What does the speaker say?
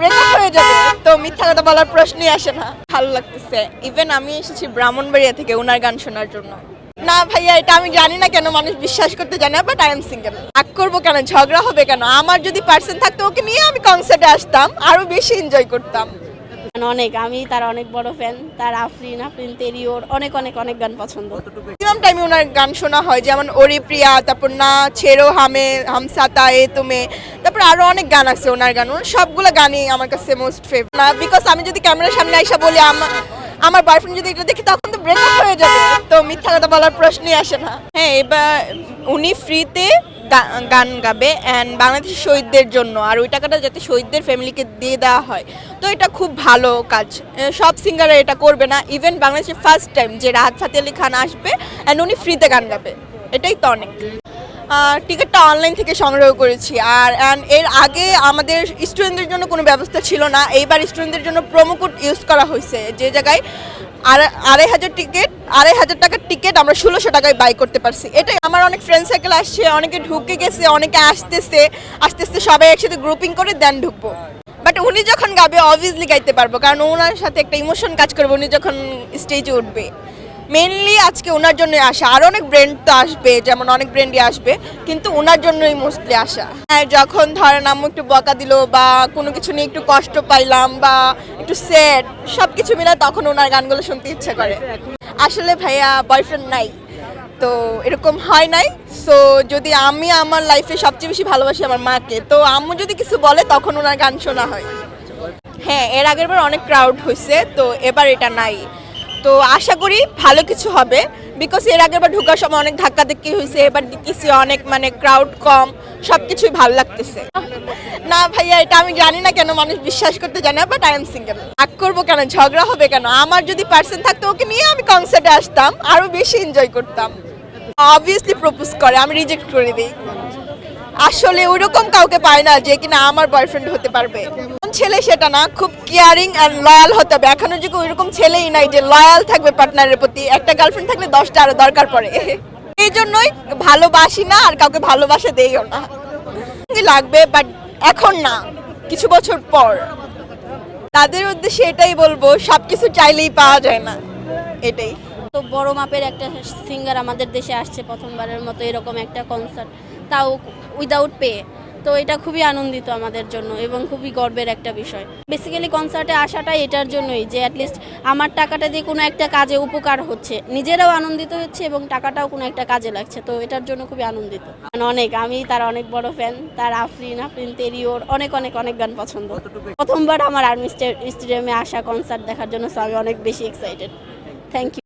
Breakup হয়ে যাবে, তো মিথ্যা কথা বলার প্রশ্নই আসে না। ভালো লাগতেছে। ইভেন আমি এসেছি ব্রাহ্মণবাড়িয়া থেকে ওনার গান শোনার জন্য। না ভাইয়া, এটা আমি জানি না কেন, মানুষ বিশ্বাস করতে জানে বাট আই এম সিঙ্গেল রাগ করব কেন? ঝগড়া হবে কেন? আমার যদি পার্সন থাকতো, ওকে নিয়ে আমি কনসার্টে আসতাম, আরও বেশি এনজয় করতাম। অনেক। আমি তার অনেক বড় ফ্যান তার আফরিন আফরিন তেরিওর অনেক অনেক অনেক গান পছন্দ। ম্যাক্সিমাম টাইমে ওনার গান শোনা হয় যেমন ওরে প্রিয়া তারপর না ছেড়ো হামে হামসাতা এ তুমে। তারপর আরও অনেক গান আছে ওনার গান। ওনার সবগুলো গানই আমার কাছে মোস্ট ফেভারিট না বিকজ আমি যদি ক্যামেরার সামনে আইসা বলি আমার আমার বয়ফ্রেন্ড যদি এটা দেখি তখন তো ব্রেকআপ হয়ে যাবে। তো মিথ্যা কথা বলার প্রশ্নই আসে না। হ্যাঁ এবার উনি ফ্রিতে গান গাবে অ্যান্ড বাংলাদেশের শহীদদের জন্য। আর ওই টাকাটা যাতে শহীদদের ফ্যামিলিকে দিয়ে দেওয়া হয়। তো এটা খুব ভালো কাজ। সব সিঙ্গাররা এটা করবে না। ইভেন বাংলাদেশের ফার্স্ট টাইম যে রাহাত ফাতে আলী খান আসবে অ্যান্ড উনি ফ্রিতে গান গাবে। এটাই তো অনেক। টিকিটটা অনলাইন থেকে সংগ্রহ করেছি। আর এর আগে আমাদের স্টুডেন্টদের জন্য কোনো ব্যবস্থা ছিল না। এইবার স্টুডেন্টদের জন্য প্রোমো কোড ইউজ করা হয়েছে। যে জায়গায় আড়াই হাজার টিকিট আড়াই হাজার টাকার টিকিট আমরা ষোলোশো টাকায় বাই করতে পারছি। এটাই আমার অনেক ফ্রেন্ড সার্কেল আসছে, অনেকে ঢুকে গেছে, অনেকে আসতেছে। আস্তে আস্তে সবাই একসাথে গ্রুপিং করে দেন ঢুকবো। বাট উনি যখন গাবে অবভিয়াসলি গাইতে পারব। কারণ ওনার সাথে একটা ইমোশন কাজ করবে, উনি যখন স্টেজে উঠবে। মেনলি আজকে ওনার জন্য আসা। আর অনেক ব্র্যান্ড তো আসবে, যেমন অনেক ব্র্যান্ডই আসবে, কিন্তু ওনার জন্যই মোস্টলি আসা। হ্যাঁ যখন ধরেন আম্মু একটু বকা দিল বা কোনো কিছু নিয়ে একটু কষ্ট পাইলাম বা একটু স্যাড সব কিছু মিলে তখন ওনার গানগুলো শুনতে ইচ্ছে করে। আসলে ভাইয়া বয়ফ্রেন্ড নাই, তো এরকম হয় নাই। সো যদি আমি আমার লাইফে সবচেয়ে বেশি ভালোবাসি আমার মাকে, তো আম্মু যদি কিছু বলে তখন ওনার গান শোনা হয়। হ্যাঁ এর আগের বার অনেক ক্রাউড হয়েছে তো এবার এটা নাই। তো আশা করি ভালো কিছু হবে বিকজ এর আগের বার ঢোকার সময় অনেক ধাক্কা ধাক্কি হয়েছে, এবার দেখতেছি অনেক মানে ক্রাউড কম সব কিছুই ভালো লাগতেছে। না ভাইয়া, এটা আমি জানি না কেন, মানুষ বিশ্বাস করতে জানে বাট আই এম সিঙ্গেল আগ করব কেন, ঝগড়া হবে কেন? আমার যদি পার্সন থাকতো, ওকে নিয়ে আমি কনসার্টে আসতাম, আরও বেশি এনজয় করতাম। অবভিয়াসলি প্রপোজ করে, আমি রিজেক্ট করে দিই। আসলে ওইরকম কাউকে পায় না যে কিনা আমার বয়ফ্রেন্ড হতে পারবে। কোন ছেলে সেটা না, খুব কেয়ারিং অ্যান্ড লয়াল হতে হবে। এখনও যুগে ওইরকম ছেলেই নাই যে লয়াল থাকবে পার্টনারের প্রতি, একটা গার্লফ্রেন্ড থাকলে দশটা আরও দরকার পড়ে। এই জন্যই ভালোবাসি না আর কাউকে ভালোবাসা দেইও না। লাগবে বাট এখন না, কিছু বছর পর। তাদের উদ্দেশ্যে এটাই বলব, সবকিছু চাইলেই পাওয়া যায় না। এটাই। তো বড় মাপের একটা সিঙ্গার আমাদের দেশে আসছে প্রথমবারের মতো, এরকম একটা কনসার্ট তাও উইদাউট পে তো এটা খুবই আনন্দিত আমাদের জন্য এবং খুবই গর্বের একটা বিষয়। বেসিক্যালি কনসার্টে আসাটাই এটার জন্যই যে অ্যাটলিস্ট আমার টাকাটা দিয়ে কোনো একটা কাজে উপকার হচ্ছে। নিজেরাও আনন্দিত হচ্ছে এবং টাকাটাও কোনো একটা কাজে লাগছে। তো এটার জন্য খুবই আনন্দিত। মানে অনেক আমি তার অনেক বড় ফ্যান তার আফরিন আফরিন তেরিওর অনেক অনেক অনেক গান পছন্দ। প্রথমবার আমার আর্মি স্টেডিয়ামে আসা কনসার্ট দেখার জন্য so আমি অনেক বেশি এক্সাইটেড থ্যাংক ইউ